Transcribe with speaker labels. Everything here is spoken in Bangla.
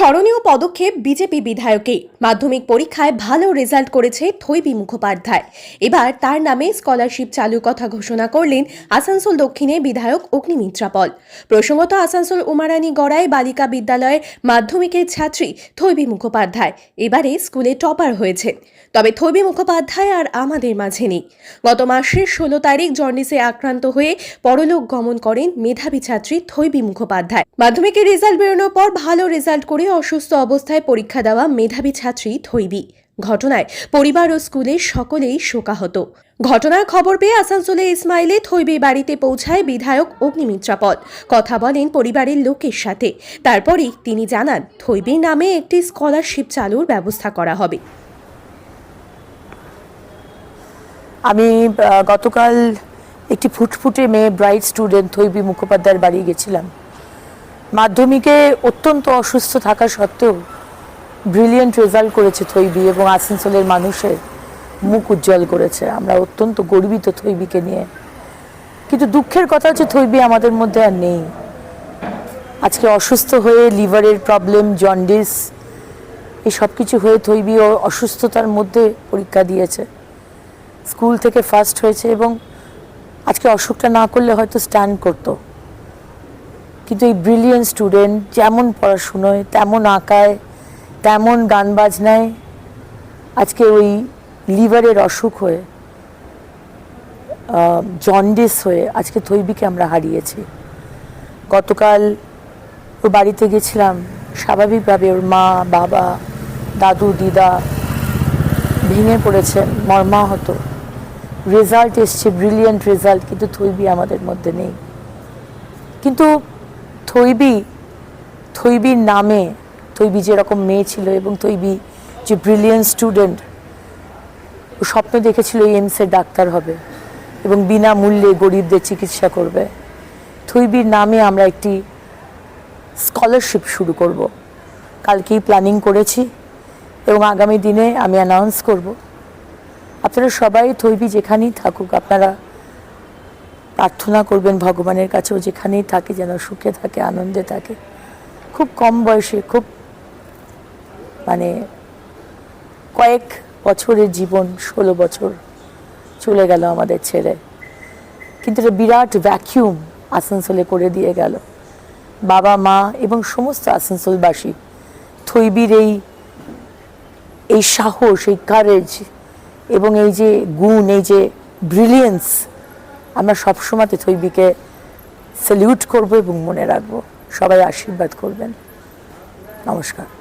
Speaker 1: স্মরণীয় পদক্ষেপ বিজেপি বিধায়কে মাধ্যমিক পরীক্ষায় ভালো রেজাল্ট করেছে থৈবী মুখোপাধ্যায়। এবার তার নামে স্কলারশিপ চালুর কথা ঘোষণা করলেন আসানসোল দক্ষিণে বিধায়ক অগ্নিমিত্রা পল। প্রসঙ্গত আসানসোল উমারানী গড়াই বালিকা বিদ্যালয়ের মাধ্যমিকের ছাত্রী থৈবী মুখোপাধ্যায়। এবারে স্কুলে টপার হয়েছে। তবে থৈবী মুখোপাধ্যায় আর আমাদের মাঝে নেই। গত মাসের ষোলো তারিখ জন্ডিসে আক্রান্ত হয়ে পরলোক গমন করেন মেধাবী ছাত্রী থৈবী মুখোপাধ্যায়। মাধ্যমিকের রেজাল্ট বেরোনোর পর ভালো রেজাল্ট করে অসুস্থ অবস্থায় পরীক্ষা দেওয়া মেধাবী ছাত্রী থৈবী ঘটনায় পরিবার ও স্কুলের সকলেই শোকাহত। ঘটনার খবর পেয়ে আসানসোলে ইসমাইলে থৈবী বাড়িতে পৌঁছায় বিধায়ক অগ্নিমিত্রা পল। কথা বলেন পরিবারের লোকের সাথে। তারপরই তিনি জানান থৈবীর নামে একটি স্কলারশিপ চালুর ব্যবস্থা করা হবে।
Speaker 2: আমি গতকাল একটি ফুটফুটে মেয়ে ব্রাইট স্টুডেন্ট থৈবী মুখোপাধ্যায়ের বাড়ি গেছিলাম। মাধ্যমিকে অত্যন্ত অসুস্থ থাকা সত্ত্বেও ব্রিলিয়েন্ট রেজাল্ট করেছে থৈবী এবং আসানসোলের মানুষের মুখ উজ্জ্বল করেছে। আমরা অত্যন্ত গর্বিত থৈবীকে নিয়ে। কিন্তু দুঃখের কথা হচ্ছে থৈবী আমাদের মধ্যে আর নেই। আজকে অসুস্থ হয়ে লিভারের প্রবলেম, জন্ডিস, এই সব কিছু হয়ে থৈবী ও অসুস্থতার মধ্যে পরীক্ষা দিয়েছে। স্কুল থেকে ফার্স্ট হয়েছে এবং আজকে অসুখটা না করলে হয়তো স্ট্যান্ড করতো। কিন্তু এই ব্রিলিয়েন্ট স্টুডেন্ট যেমন পড়াশুনোয় তেমন আঁকায়, তেমন গান বাজনায় আজকে ওই লিভারের অসুখ হয়ে জন্ডিস হয়ে আজকে থৈবিকে আমরা হারিয়েছি। গতকাল ওর বাড়িতে গেছিলাম, স্বাভাবিকভাবে ওর মা, বাবা, দাদু, দিদা ভেঙে পড়েছে, মর্মাহত। রেজাল্ট এসছে ব্রিলিয়েন্ট রেজাল্ট কিন্তু থৈবি আমাদের মধ্যে নেই। কিন্তু থৈবি থৈবির নামে থৈবি যেরকম মেয়ে ছিল এবং থৈবি যে ব্রিলিয়েন্ট স্টুডেন্ট ও স্বপ্ন দেখেছিল এইমসের ডাক্তার হবে এবং বিনামূল্যে গরিবদের চিকিৎসা করবে। থৈবির নামে আমরা একটি স্কলারশিপ শুরু করব। কালকেই প্ল্যানিং করেছি এবং আগামী দিনে আমি অ্যানাউন্স করব। আপনারা সবাই থৈবি যেখানেই থাকুক, আপনারা প্রার্থনা করবেন ভগবানের কাছেও যেখানেই থাকে যেন সুখে থাকে, আনন্দে থাকে। খুব কম বয়সে, খুব মানে কয়েক বছরের জীবন, ষোলো বছর চলে গেল আমাদের ছেড়ে। কিন্তু এটা বিরাট ভ্যাকিউম আসানসোলে করে দিয়ে গেল। বাবা, মা এবং সমস্ত আসানসোলবাসী থৈবির এই এই সাহস, এই কারেজ এবং এই যে গুণ, এই যে ব্রিলিয়েন্স আমরা সবসময় থৈবিকে স্যালিউট করব এবং মনে রাখব। সবাই আশীর্বাদ করবেন। নমস্কার।